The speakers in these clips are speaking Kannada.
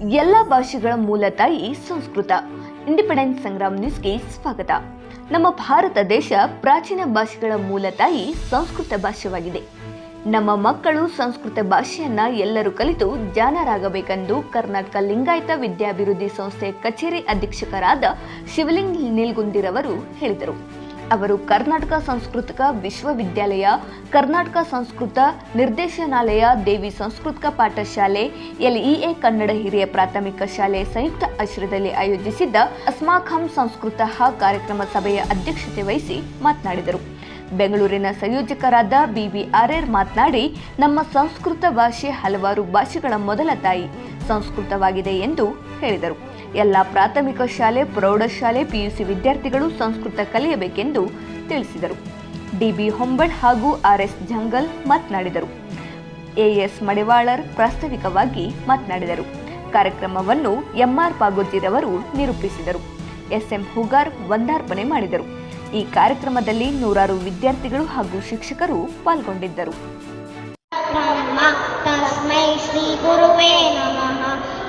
ಎಲ್ಲ ಭಾಷೆಗಳ ಮೂಲ ತಾಯಿ ಸಂಸ್ಕೃತ. ಇಂಡಿಪೆಂಡೆನ್ಸ್ ಸಂಗ್ರಾಮ್ ನ್ಯೂಸ್ಗೆ ಸ್ವಾಗತ. ನಮ್ಮ ಭಾರತ ದೇಶ ಪ್ರಾಚೀನ ಭಾಷೆಗಳ ಮೂಲ ತಾಯಿ ಸಂಸ್ಕೃತ ಭಾಷೆಯಾಗಿದೆ ನಮ್ಮ ಮಕ್ಕಳು ಸಂಸ್ಕೃತ ಭಾಷೆಯನ್ನ ಎಲ್ಲರೂ ಕಲಿತು ಜಾನರಾಗಬೇಕೆಂದು ಕರ್ನಾಟಕ ಲಿಂಗಾಯತ ವಿದ್ಯಾಭಿವೃದ್ಧಿ ಸಂಸ್ಥೆ ಕಚೇರಿ ಅಧೀಕ್ಷಕರಾದ ಶಿವಲಿಂಗ್ ನಿಲ್ಗುಂದಿರವರು ಹೇಳಿದರು. ಅವರು ಕರ್ನಾಟಕ ಸಂಸ್ಕೃತಿಕ ವಿಶ್ವವಿದ್ಯಾಲಯ, ಕರ್ನಾಟಕ ಸಂಸ್ಕೃತ ನಿರ್ದೇಶನಾಲಯ, ದೇವಿ ಸಂಸ್ಕೃತಿಕ ಪಾಠಶಾಲೆ, ಎಲ್ಇಎ ಕನ್ನಡ ಹಿರಿಯ ಪ್ರಾಥಮಿಕ ಶಾಲೆ ಸಂಯುಕ್ತ ಆಶ್ರಯದಲ್ಲಿ ಆಯೋಜಿಸಿದ್ದ ಅಸ್ಮಾಖಂ ಸಂಸ್ಕೃತ ಕಾರ್ಯಕ್ರಮ ಸಭೆಯ ಅಧ್ಯಕ್ಷತೆ ವಹಿಸಿ ಮಾತನಾಡಿದರು. ಬೆಂಗಳೂರಿನ ಸಂಯೋಜಕರಾದ ಬಿವಿಆರ್ಆರ್ ಮಾತನಾಡಿ, ನಮ್ಮ ಸಂಸ್ಕೃತ ಭಾಷೆ ಹಲವಾರು ಭಾಷೆಗಳ ಮೊದಲ ತಾಯಿ, ಸಂಸ್ಕೃತವಾಗಿದೆ ಎಂದು ಹೇಳಿದರು. ಎಲ್ಲ ಪ್ರಾಥಮಿಕ ಶಾಲೆ, ಪ್ರೌಢಶಾಲೆ, ಪಿಯುಸಿ ವಿದ್ಯಾರ್ಥಿಗಳು ಸಂಸ್ಕೃತ ಕಲಿಯಬೇಕೆಂದು ತಿಳಿಸಿದರು. ಡಿಬಿ ಹೊಂಬಡ್ ಹಾಗೂ ಆರ್ಎಸ್ ಜಂಗಲ್ ಮಾತನಾಡಿದರು. ಎಎಸ್ ಮಡಿವಾಳರ್ ಪ್ರಾಸ್ತಾವಿಕವಾಗಿ ಮಾತನಾಡಿದರು. ಕಾರ್ಯಕ್ರಮವನ್ನು ಎಂಆರ್ ಪಾಗೋಜಿರವರು ನಿರೂಪಿಸಿದರು. ಎಸ್ಎಂ ಹುಗಾರ್ ವಂದಾರ್ಪಣೆ ಮಾಡಿದರು. ಈ ಕಾರ್ಯಕ್ರಮದಲ್ಲಿ ನೂರಾರು ವಿದ್ಯಾರ್ಥಿಗಳು ಹಾಗೂ ಶಿಕ್ಷಕರು ಪಾಲ್ಗೊಂಡಿದ್ದರು. ಶ್ರೀ ಗುರುವೇ ನಮಃ.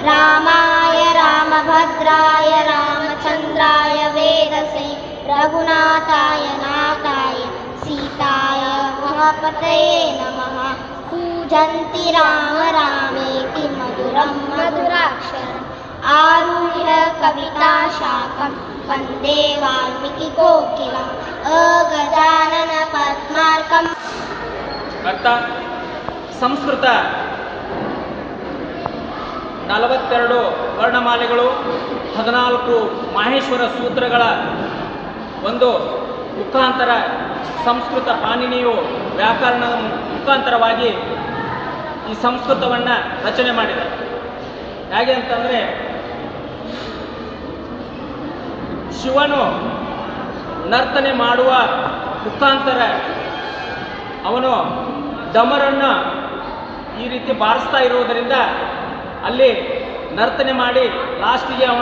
रामाय रामभद्राय रामचन्द्राय वेदसे रघुनाथाय नाथाय सीताय महापतये नमः। पूजन्ति राम रामेति मधुरं मधुराक्षरम्। आरुह्य कविताशाकं वन्दे वाल्मीकिकोकिलम् अगजाननपद्मार्कं संस्कृत ನಲವತ್ತೆರಡು ವರ್ಣಮಾಲೆಗಳು, ಹದಿನಾಲ್ಕು ಮಾಹೇಶ್ವರ ಸೂತ್ರಗಳ ಒಂದು ಮುಖಾಂತರ ಸಂಸ್ಕೃತ ಪಾಣಿನಿಯು ವ್ಯಾಕರಣದ ಮುಖಾಂತರವಾಗಿ ಈ ಸಂಸ್ಕೃತವನ್ನು ರಚನೆ ಮಾಡಿದೆ. ಹೇಗೆ ಅಂತಂದರೆ, ಶಿವನು ನರ್ತನೆ ಮಾಡುವ ಮುಖಾಂತರ ಅವನು ಡಮರನ್ನು ಈ ರೀತಿ ಬಾರಿಸ್ತಾ ಇರುವುದರಿಂದ ಅಲ್ಲಿ ನರ್ತನೆ ಮಾಡಿ ಲಾಸ್ಟಿಗೆ ಅವ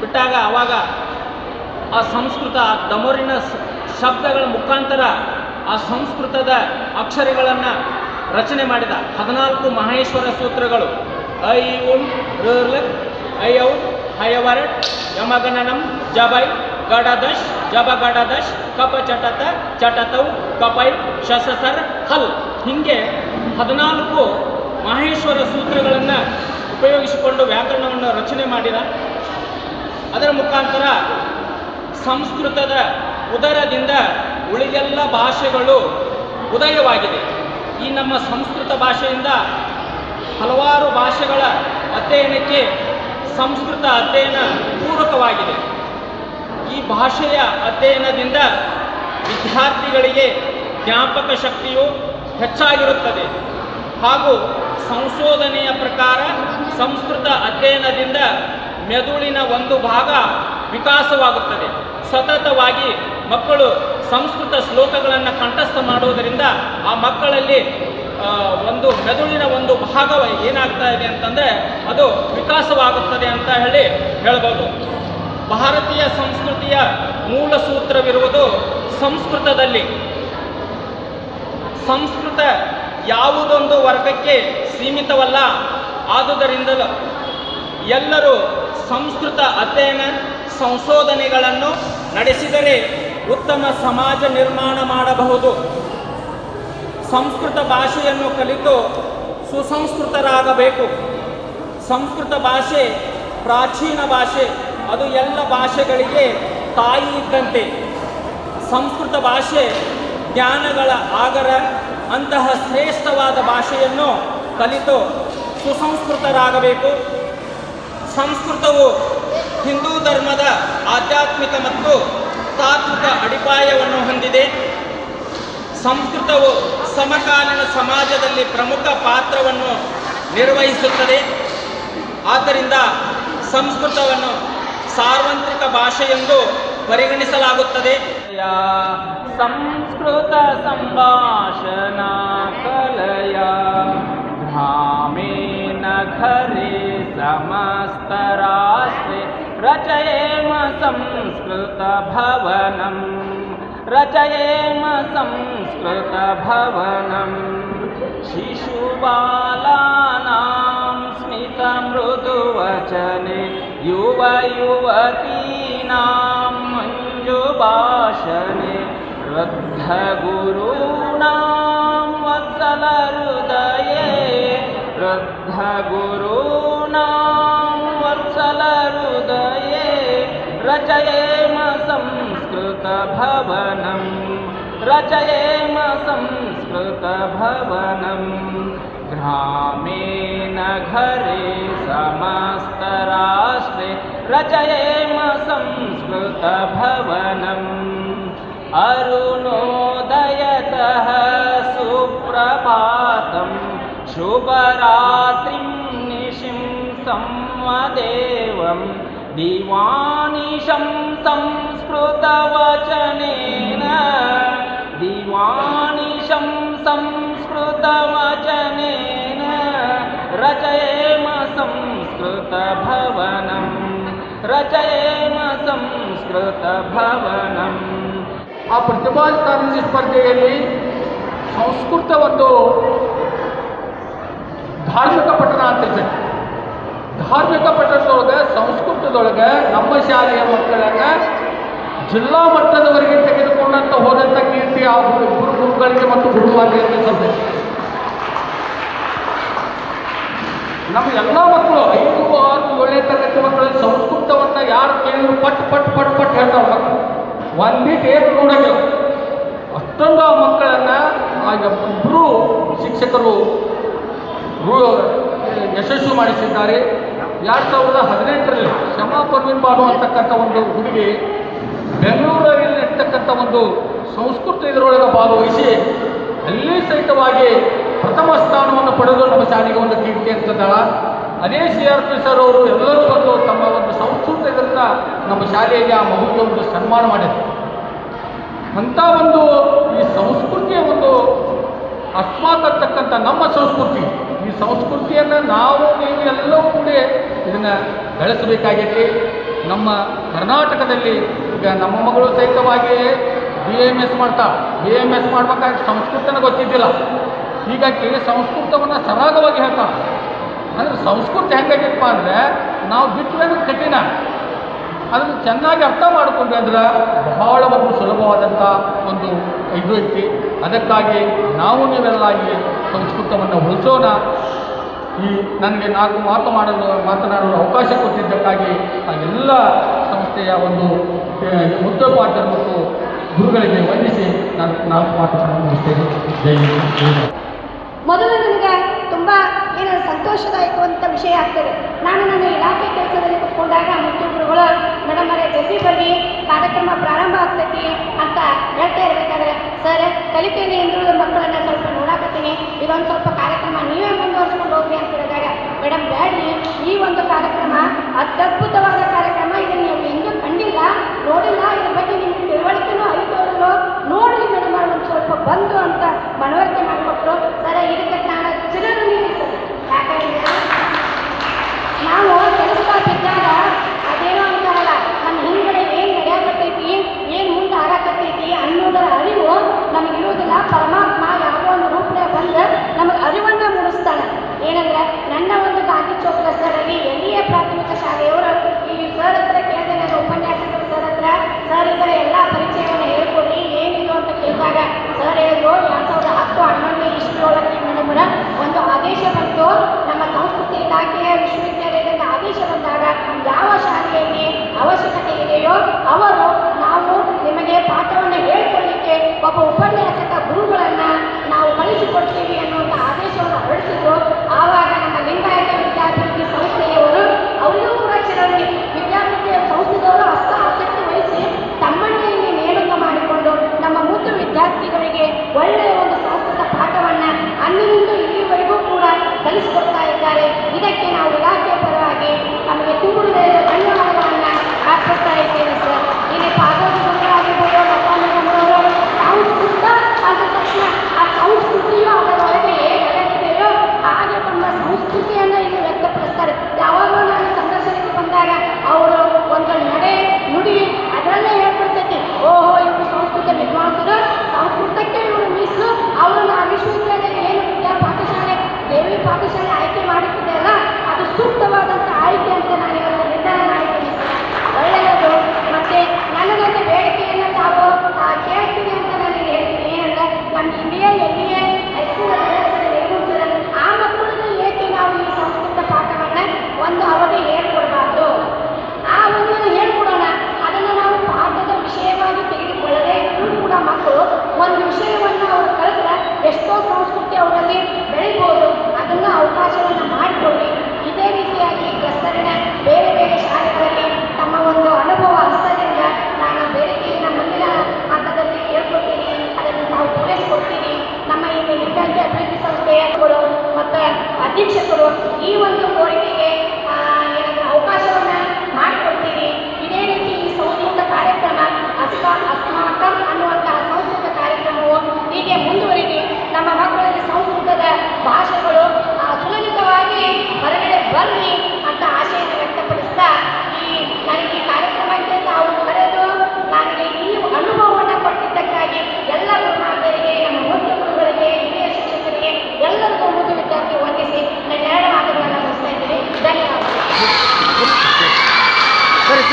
ಬಿಟ್ಟಾಗ ಅವಾಗ ಆ ಸಂಸ್ಕೃತ ಆ ದಮೋರಿನ ಶಬ್ದಗಳ ಮುಖಾಂತರ ಆ ಸಂಸ್ಕೃತದ ಅಕ್ಷರಗಳನ್ನು ರಚನೆ ಮಾಡಿದ ಹದಿನಾಲ್ಕು ಮಹೇಶ್ವರ ಸೂತ್ರಗಳು. ಐ ಉಂ ಐ, ಔ ಹಯವರಟ್ ಯಮಗಣನಂ ಜಬೈ ಗಡದಶ್ ಜಬ ಗಡದಶ್ ಕಪ ಚಟತ ಚಟತೌ ಕಪೈ ಶಸಸರ್ ಹಲ್. ಹೀಗೆ ಹದಿನಾಲ್ಕು ಮಹೇಶ್ವರ ಸೂತ್ರಗಳನ್ನು ಉಪಯೋಗಿಸಿಕೊಂಡು ವ್ಯಾಕರಣವನ್ನು ರಚನೆ ಮಾಡಿದ. ಅದರ ಮುಖಾಂತರ ಸಂಸ್ಕೃತದ ಉದರದಿಂದ ಉಳಿದೆಲ್ಲ ಭಾಷೆಗಳು ಉದಯವಾಗಿದೆ. ಈ ನಮ್ಮ ಸಂಸ್ಕೃತ ಭಾಷೆಯಿಂದ ಹಲವಾರು ಭಾಷೆಗಳ ಅಧ್ಯಯನಕ್ಕೆ ಸಂಸ್ಕೃತ ಅಧ್ಯಯನ ಪೂರಕವಾಗಿದೆ. ಈ ಭಾಷೆಯ ಅಧ್ಯಯನದಿಂದ ವಿದ್ಯಾರ್ಥಿಗಳಿಗೆ ಜ್ಞಾಪಕ ಶಕ್ತಿಯು ಹೆಚ್ಚಾಗಿರುತ್ತದೆ. ಹಾಗೂ ಸಂಶೋಧನೆಯ ಪ್ರಕಾರ ಸಂಸ್ಕೃತ ಅಧ್ಯಯನದಿಂದ ಮೆದುಳಿನ ಒಂದು ಭಾಗ ವಿಕಾಸವಾಗುತ್ತದೆ. ಸತತವಾಗಿ ಮಕ್ಕಳು ಸಂಸ್ಕೃತ ಶ್ಲೋಕಗಳನ್ನು ಕಂಠಸ್ಥ ಮಾಡುವುದರಿಂದ ಆ ಮಕ್ಕಳಲ್ಲಿ ಒಂದು ಮೆದುಳಿನ ಒಂದು ಭಾಗ ಏನಾಗ್ತಾ ಇದೆ ಅಂತಂದರೆ ಅದು ವಿಕಾಸವಾಗುತ್ತದೆ ಅಂತ ಹೇಳಿ ಹೇಳ್ಬೋದು. ಭಾರತೀಯ ಸಂಸ್ಕೃತಿಯ ಮೂಲ ಸೂತ್ರವಿರುವುದು ಸಂಸ್ಕೃತದಲ್ಲಿ. ಸಂಸ್ಕೃತ ಯಾವುದೊಂದು ವರ್ಗಕ್ಕೆ ಸೀಮಿತವಲ್ಲ. ಆದುದರಿಂದಲೂ ಎಲ್ಲರೂ ಸಂಸ್ಕೃತ ಅಧ್ಯಯನ ಸಂಶೋಧನೆಗಳನ್ನು ನಡೆಸಿದರೆ ಉತ್ತಮ ಸಮಾಜ ನಿರ್ಮಾಣ ಮಾಡಬಹುದು. ಸಂಸ್ಕೃತ ಭಾಷೆಯನ್ನು ಕಲಿತು ಸುಸಂಸ್ಕೃತರಾಗಬೇಕು. ಸಂಸ್ಕೃತ ಭಾಷೆ ಪ್ರಾಚೀನ ಭಾಷೆ, ಅದು ಎಲ್ಲ ಭಾಷೆಗಳಿಗೆ ತಾಯಿ ಇದ್ದಂತೆ. ಸಂಸ್ಕೃತ ಭಾಷೆ ಜ್ಞಾನಗಳ ಆಗರ ಅಂತಹ ಶ್ರೇಷ್ಠವಾದ ಭಾಷೆಯನ್ನು ಕಲಿತು ಸುಸಂಸ್ಕೃತರಾಗಬೇಕು. ಸಂಸ್ಕೃತವು ಹಿಂದೂ ಧರ್ಮದ ಆಧ್ಯಾತ್ಮಿಕ ಮತ್ತು ತಾತ್ವಿಕ ಅಡಿಪಾಯವನ್ನು ಹೊಂದಿದೆ. ಸಂಸ್ಕೃತವು ಸಮಕಾಲೀನ ಸಮಾಜದಲ್ಲಿ ಪ್ರಮುಖ ಪಾತ್ರವನ್ನು ನಿರ್ವಹಿಸುತ್ತದೆ. ಆದ್ದರಿಂದ ಸಂಸ್ಕೃತವನ್ನು ಸಾರ್ವತ್ರಿಕ ಭಾಷೆ ಎಂದು ಪರಿಗಣಿಸಲಾಗುತ್ತದೆ. संस्कृतसम्भाषणाकलया भ्रामे न घरे समस्तराष्ट्रे रचयेम संस्कृतभवनं रचयेम संस्कृतभवनं। शिशुबालानां स्मितमृदुवचने युवयुवतीनां मञ्जुभाषणे वृद्धगुरूणां वत्सलहृदये। वृद्धगुरूणां वत्सलहृदये। रचयेम संस्कृतभवनं रचयेम संस्कृतभवनं ग्रामे नगरे समस्तराष्ट्रे रचयेम संस्कृतभवनम् अरुणोदयतः सुप्रभातं शुभरात्रिं निशिं संवदेवं दिवानिशं संस्कृतवचनेन दिवानिशं संस्कृतवचनेन रचयेम संस्कृतभवनं रचयेम संस्कृतभवनम् ಆ ಪ್ರತಿಭಾ ಕಾರಂಜಿ ಸ್ಪರ್ಧೆಯಲ್ಲಿ ಸಂಸ್ಕೃತ ಒಂದು ಧಾರ್ಮಿಕ ಪಠಣ ಅಂತ ಇದೆ. ಧಾರ್ಮಿಕ ಪಠಣದೊಳಗೆ ಸಂಸ್ಕೃತದೊಳಗೆ, ನಮ್ಮ ಶಾಲೆಯ ಮಕ್ಕಳನ್ನು ಜಿಲ್ಲಾ ಮಟ್ಟದವರೆಗೆ ತೆಗೆದುಕೊಂಡಂತ ಹೋದಂಥ ಕೀರ್ತಿ ಆ ಗುರು ಗುರು ಗುರುಗಳಿಗೆ ಮತ್ತು ಗುರುವಾರಿಗೆ ಸಂದೇಶ ನಮ್ಮ ಎಲ್ಲ ಮಕ್ಕಳು, ಐದು, ಆರು, ಏಳನೇ ತರಗತಿ ಮಕ್ಕಳಲ್ಲಿ ಸಂಸ್ಕೃತವನ್ನು ಯಾರು ಕೇಳಿದ್ರು ಪಟ್ ಪಟ್ ಪಟ್ ಪಟ್ ಹೇಳ್ತಾರೆ ಮಕ್ಕಳು. ಒಂದಿಟ್ಟು ಏನು ನೋಡಂಗಿಲ್ಲ ಅಷ್ಟೊಂದು ಆ ಮಕ್ಕಳನ್ನು ಆ ಇಬ್ಬರು ಶಿಕ್ಷಕರು ಯಶಸ್ಸು ಮಾಡಿಸಿದ್ದಾರೆ. ಎರಡು ಸಾವಿರದ ಹದಿನೆಂಟರಲ್ಲಿ ಶಮಾ ಪರ್ವಿನ್ ಬಾನು ಅಂತಕ್ಕಂಥ ಒಂದು ಹುಡುಗಿ ಬೆಂಗಳೂರಲ್ಲಿ ಇರ್ತಕ್ಕಂಥ ಒಂದು ಸಂಸ್ಕೃತ ಇದರೊಳಗೆ ಭಾಗವಹಿಸಿ ಅಲ್ಲಿ ಸಹಿತವಾಗಿ ಪ್ರಥಮ ಸ್ಥಾನವನ್ನು ಪಡೆದು ನಮ್ಮ ಶಾಲೆಗೆ ಒಂದು ಕೀರ್ತಿ ಅಂತದಾಳ ಅದೇ ಸಿ ಆರ್ ಪಿ ಸರ್ ಅವರು ಎಲ್ಲರೂ ಬಂದು ತಮ್ಮ ಒಂದು ಸಂಸ್ಕೃತ ಇದರಿಂದ ನಮ್ಮ ಶಾಲೆಯಲ್ಲಿ ಆ ಮಗುವಿಗೆ ಒಂದು ಸನ್ಮಾನ ಮಾಡಿದ್ರು. ಅಂಥ ಒಂದು ಈ ಸಂಸ್ಕೃತಿಯ ಒಂದು ಅಸ್ಮಾತ್ ನಮ್ಮ ಸಂಸ್ಕೃತಿ. ಈ ಸಂಸ್ಕೃತಿಯನ್ನು ನಾವು ನೀವು ಎಲ್ಲವೂ ಕೂಡ ಇದನ್ನು ಬೆಳೆಸಬೇಕಾಗೈತಿ ನಮ್ಮ ಕರ್ನಾಟಕದಲ್ಲಿ ಈಗ ನಮ್ಮ ಮಗಳು ಸಹಿತವಾಗಿ ಬಿ ಎಂ ಎಸ್ ಮಾಡ್ತಾ ಬಿ ಎಂ ಎಸ್ ಮಾಡ್ಬೇಕಾದ್ರೆ ಸಂಸ್ಕೃತನ ಗೊತ್ತಿದ್ದಿಲ್ಲ. ಹೀಗಾಗಿ ಸಂಸ್ಕೃತವನ್ನು ಸರಾಗವಾಗಿ ಹೇಳ್ತಾಳೆ ಅಂದರೆ ಸಂಸ್ಕೃತಿ ಹೆಂಗಾಗಿತ್ತಪ್ಪ ಅಂದರೆ ನಾವು ಬಿಟ್ಟರೆ ಕಠಿಣ. ಅದನ್ನು ಚೆನ್ನಾಗಿ ಅರ್ಥ ಮಾಡಿಕೊಂಡ್ರೆ ಅಂದ್ರೆ ಬಹಳ ಒಂದು ಸುಲಭವಾದಂಥ ಒಂದು ಇದು ಐತಿ. ಅದಕ್ಕಾಗಿ ನಾವು ನೀವೆಲ್ಲ ಈ ಸಂಸ್ಕೃತವನ್ನು ಉಳಿಸೋಣ. ಈ ನನಗೆ ನಾಲ್ಕು ಮಾತು ಮಾಡಲು ಮಾತನಾಡಲು ಅವಕಾಶ ಕೊಟ್ಟಿದ್ದಕ್ಕಾಗಿ ಆ ಎಲ್ಲ ಸಂಸ್ಥೆಯ ಒಂದು ಮುಖ್ಯೋಪಾಧ್ಯಾಯರು ಮತ್ತು ಗುರುಗಳಿಗೆ ವಂದಿಸಿ ನಾನು ನಾಲ್ಕು ಮಾತುಗಳನ್ನು ಮುಗಿಸ್ತೇನೆ. ಜೈ. ಮೊದಲು ಸಂತೋಷದಾಯಕವಂತ ವಿಷಯ ಆಗ್ತದೆ. ನಾನು ನನ್ನ ಇಲಾಖೆ ಕೆಲಸದಲ್ಲಿ ಕುತ್ಕೊಂಡಾಗ ಮುಖ್ಯಮಂತ್ರಿಗಳು ಮೇಡಮ್ ಅವರೇ, ಜಲ್ದಿ ಬರ್ರಿ, ಕಾರ್ಯಕ್ರಮ ಪ್ರಾರಂಭ ಆಗ್ತೈತಿ ಅಂತ ಹೇಳ್ತಾ ಇರ್ಬೇಕಾದ್ರೆ, ಸರ್ ಕಲಿಕೆಯಲ್ಲಿ ಹಿಂದುಳಿದ ಮಕ್ಕಳನ್ನ ಸ್ವಲ್ಪ ನೋಡಾಕತ್ತೀನಿ. ಇದೊಂದು ಸ್ವಲ್ಪ ಕಾರ್ಯಕ್ರಮ ನೀವೇ ಮುಂದುವರ್ಸ್ಕೊಂಡು ಹೋಗ್ರಿ ಅಂತ ಹೇಳಿದಾಗ, ಮೇಡಮ್ ಬೇಡ್ರಿ ಈ ಒಂದು ಕಾರ್ಯಕ್ರಮ ಅತ್ಯದ್ಭುತವಾದ ಕಾರ್ಯಕ್ರಮ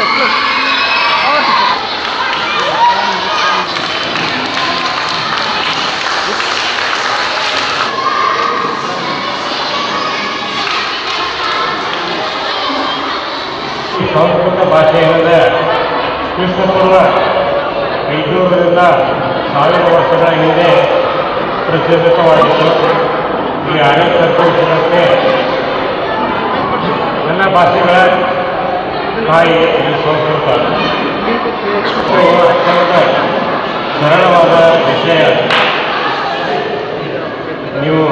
ಸರ್ ಪ್ಲೀಸ್ ಓವರ್ ಟೀಚರ್ ಈ ಸಂಸ್ಕೃತ ಭಾಷೆ ಏನಿದೆ ಕ್ರಿಸ್ತಪೂರ್ವ ಐದುನೂರರಿಂದ ಸಾವಿರ ವರ್ಷಗಳ ಹಿಂದೆ ಪ್ರಚಲಿತವಾಗಿತ್ತು ಈ ಆರ್ಯ ಸಂತೋಷಕ್ಕೆ ಎಲ್ಲ ಭಾಷೆಗಳ ತಾಯಿ ಅತ್ಯಂತ ಸರಳವಾದ ವಿಷಯ. ನೀವು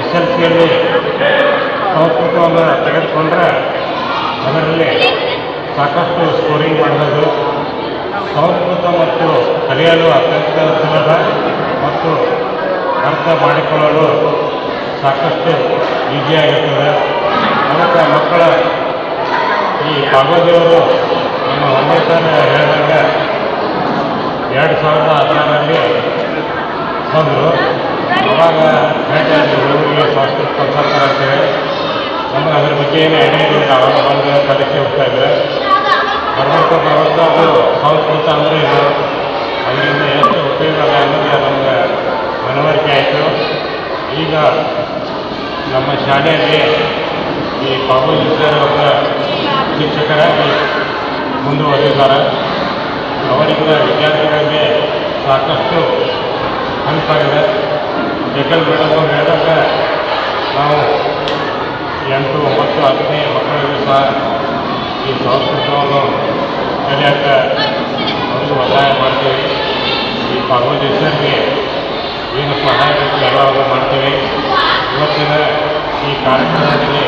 ಎಸ್ ಎಲ್ ಸಿಯಲ್ಲಿ ಸಂಸ್ಕೃತವನ್ನು ತೆಗೆದುಕೊಂಡ್ರೆ ಅದರಲ್ಲಿ ಸಾಕಷ್ಟು ಸ್ಕೋರಿಂಗ್ ಮಾಡಬಹುದು ಸಂಸ್ಕೃತ ಮತ್ತು ಕಲಿಯಲು ಅತ್ಯಂತ ಸುಲಭ ಮತ್ತು ಅರ್ಥ ಮಾಡಿಕೊಳ್ಳಲು ಸಾಕಷ್ಟು ಈಸಿಯಾಗಿರ್ತದೆ ಅದಕ್ಕೆ ಮಕ್ಕಳ ಈ ಪಾಗೋದಿಯವರು ನಮ್ಮ ಅಂಬೇಡ್ಕರ್ ಹೇಳಿದಾಗ ಎರಡು ಸಾವಿರದ ಹದಿನಾರರಲ್ಲಿ ಬಂದರು. ಅವಾಗ ಭೇಟಿಯಾಗಿ ಹುಡುಗರಿಗೆ ಸಂಸ್ಕೃತ ಕಲ್ಸರ್ತಾರೆ ಅಂತೇಳಿ ನಮಗೆ ಅದ್ರ ಬಗ್ಗೆ ಏನು ಐಡಿಯಾ ಇರಲಿಲ್ಲ, ಅವಾಗ ಬಂದು ಕಲಿಕೆ ಹೋಗ್ತಾ ಇದ್ರೆ. ಬರ್ಬೇಕು ಬರ್ಬೇಕು ಅದು ಸಂಸ್ಕೃತ ಅಂದರೆ ಇದು. ಅದರಿಂದ ಎಷ್ಟು ಉಪಯೋಗ ಅನ್ನೋದು ನಮಗೆ ಮನವರಿಕೆ ಆಯಿತು. ಈಗ ನಮ್ಮ ಶಾಲೆಯಲ್ಲಿ ಈ ಪಾಪು ಸರ್ ಒಬ್ಬ ಶಿಕ್ಷಕರಾಗಿ ಮುಂದುವರೆದಿದ್ದಾರೆ. ಅವರಿಂದ ವಿದ್ಯಾರ್ಥಿಗಳಿಗೆ ಸಾಕಷ್ಟು ಹೆಲ್ಪ್ ಆಗಿದೆ ಜಗಲ್ ಮೇಡಮ್ ಹೇಳಿದಾಗ ನಾವು ಎಂಟು, ಒಂಬತ್ತು ಹತ್ತನೇ ಮಕ್ಕಳಿಗೆ ಸಹ ಈ ಸಂಸ್ಕೃತವನ್ನು ಕಲಿಯೋಕ್ಕೆ ಒಂದು ಒತ್ತಾಯ ಮಾಡ್ತೀವಿ. ಈ ಪಾಗೋಜಿ ಏನು ಸಹಾಯ ಬೇಕು ಎಲ್ಲರೂ ಮಾಡ್ತೀವಿ. ಇವತ್ತಿನ ಈ ಕಾರ್ಯಕ್ರಮದಲ್ಲಿ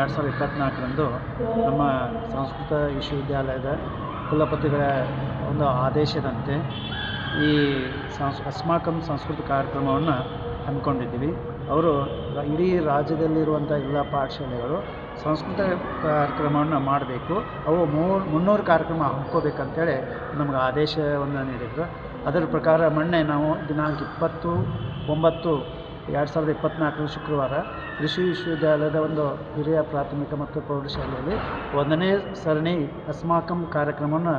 ಎರಡು ಸಾವಿರದ ಇಪ್ಪತ್ತ್ನಾಲ್ಕರಂದು ನಮ್ಮ ಸಂಸ್ಕೃತ ವಿಶ್ವವಿದ್ಯಾಲಯದ ಕುಲಪತಿಗಳ ಒಂದು ಆದೇಶದಂತೆ ಈ ಸಂಸ್, ಅಸ್ಮಾಕಂ ಸಂಸ್ಕೃತ ಕಾರ್ಯಕ್ರಮವನ್ನು ಹಮ್ಮಿಕೊಂಡಿದ್ದೀವಿ. ಅವರು ಇಡೀ ರಾಜ್ಯದಲ್ಲಿರುವಂಥ ಎಲ್ಲ ಪಾಠಶಾಲೆಗಳು ಸಂಸ್ಕೃತ ಕಾರ್ಯಕ್ರಮವನ್ನು ಮಾಡಬೇಕು. ಅವು ಮೂರು, ಮುನ್ನೂರು ಕಾರ್ಯಕ್ರಮ ಹಮ್ಮಿಕೋಬೇಕಂತೇಳಿ ನಮಗೆ ಆದೇಶವನ್ನು ನೀಡಿದರು. ಅದರ ಪ್ರಕಾರ ಮೊನ್ನೆ ನಾವು ದಿನಾಂಕ ಇಪ್ಪತ್ತು, ಒಂಬತ್ತು ಎರಡು ಸಾವಿರದ ಇಪ್ಪತ್ತ್ನಾಲ್ಕರ ಶುಕ್ರವಾರ ಕೃಷಿ ವಿಶ್ವವಿದ್ಯಾಲಯದ ಒಂದು ಹಿರಿಯ ಪ್ರಾಥಮಿಕ ಮತ್ತು ಪ್ರೌಢಶಾಲೆಯಲ್ಲಿ ಒಂದನೇ ಸರಣಿ ಅಸ್ಮಾಕಂ ಕಾರ್ಯಕ್ರಮವನ್ನು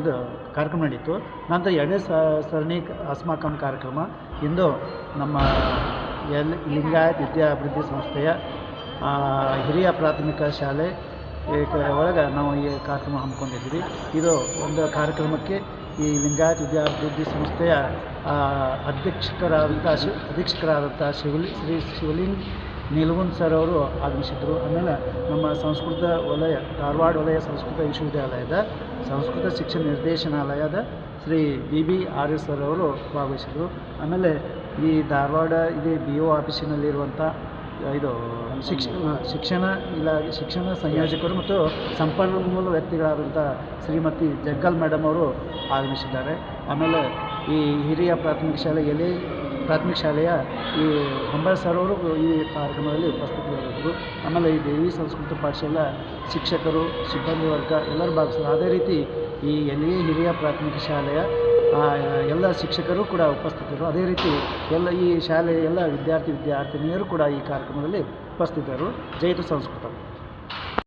ಇದು ಕಾರ್ಯಕ್ರಮ ನಡೀತು. ನಂತರ ಎರಡನೇ ಸರಣಿ ಅಸ್ಮಾಕಂ ಕಾರ್ಯಕ್ರಮ. ಇಂದು ನಮ್ಮ ಎಲ್, ಲಿಂಗಾಯತ್ ವಿದ್ಯಾ ಅಭಿವೃದ್ಧಿ ಸಂಸ್ಥೆಯ ಹಿರಿಯ ಪ್ರಾಥಮಿಕ ಶಾಲೆ ಒಳಗೆ ನಾವು ಈ ಕಾರ್ಯಕ್ರಮ ಹಮ್ಮಿಕೊಂಡಿದ್ದೀವಿ. ಇದು ಒಂದು ಕಾರ್ಯಕ್ರಮಕ್ಕೆ ಈ ಲಿಂಗಾಯತ್ ವಿದ್ಯಾಭಿವೃದ್ಧಿ ಸಂಸ್ಥೆಯ ಅಧ್ಯಕ್ಷಕರಾದಂಥ ಶಿ, ಅಧೀಕ್ಷಕರಾದಂಥ ಶಿವಲಿ, ಶ್ರೀ ಶಿವಲಿಂಗ್ ನಿಲ್ಗುನ್ ಸರ್ ಅವರು ಆಗಮಿಸಿದರು. ಆಮೇಲೆ ನಮ್ಮ ಸಂಸ್ಕೃತ ವಲಯ, ಧಾರವಾಡ ವಲಯ ಸಂಸ್ಕೃತ ವಿಶ್ವವಿದ್ಯಾಲಯದ ಸಂಸ್ಕೃತ ಶಿಕ್ಷಣ ನಿರ್ದೇಶನಾಲಯದ Shri B B R S sir ಅವರು ಭಾಗವಹಿಸಿದರು. ಆಮೇಲೆ ಈ ಧಾರವಾಡ, ಇದೇ ಬಿ ಓ ಆಫೀಸಿನಲ್ಲಿರುವಂಥ ಇದು ಶಿಕ್ಷಣ ಶಿಕ್ಷಣ ಇಲಾಖೆ, ಶಿಕ್ಷಣ ಸಂಯೋಜಕರು ಮತ್ತು ಸಂಪನ್ಮೂಲ ವ್ಯಕ್ತಿಗಳಾದಂಥ ಶ್ರೀಮತಿ ಜಗ್ಗಲ್ ಮೇಡಮ್ ಅವರು ಆಗಮಿಸಿದ್ದಾರೆ. ಆಮೇಲೆ ಈ ಹಿರಿಯ ಪ್ರಾಥಮಿಕ ಶಾಲೆಯಲ್ಲಿ ಎಲೆ ಪ್ರಾಥಮಿಕ ಶಾಲೆಯ ಈ ಹೊಂಬಾಳೆ ಸರ್ ಅವರು ಈ ಕಾರ್ಯಕ್ರಮದಲ್ಲಿ ಉಪಸ್ಥಿತರಿದ್ದರು ಆಮೇಲೆ ಈ ದೇವಿ ಸಂಸ್ಕೃತ ಪಾಠಶಾಲೆ ಶಿಕ್ಷಕರು, ಸಿಬ್ಬಂದಿ ವರ್ಗ ಎಲ್ಲರೂ ಭಾಗವಹಿಸಿದ್ರು ಅದೇ ರೀತಿ ಈ ಎಲ್ಲಿಯೇ ಹಿರಿಯ ಪ್ರಾಥಮಿಕ ಶಾಲೆಯ ಎಲ್ಲ ಶಿಕ್ಷಕರು ಕೂಡ ಉಪಸ್ಥಿತರು ಅದೇ ರೀತಿ ಎಲ್ಲ ಈ ಶಾಲೆಯ ಎಲ್ಲ ವಿದ್ಯಾರ್ಥಿ, ವಿದ್ಯಾರ್ಥಿನಿಯರು ಕೂಡ ಈ ಕಾರ್ಯಕ್ರಮದಲ್ಲಿ ಉಪಸ್ಥಿತರು ಜೈತು ಸಂಸ್ಕೃತ.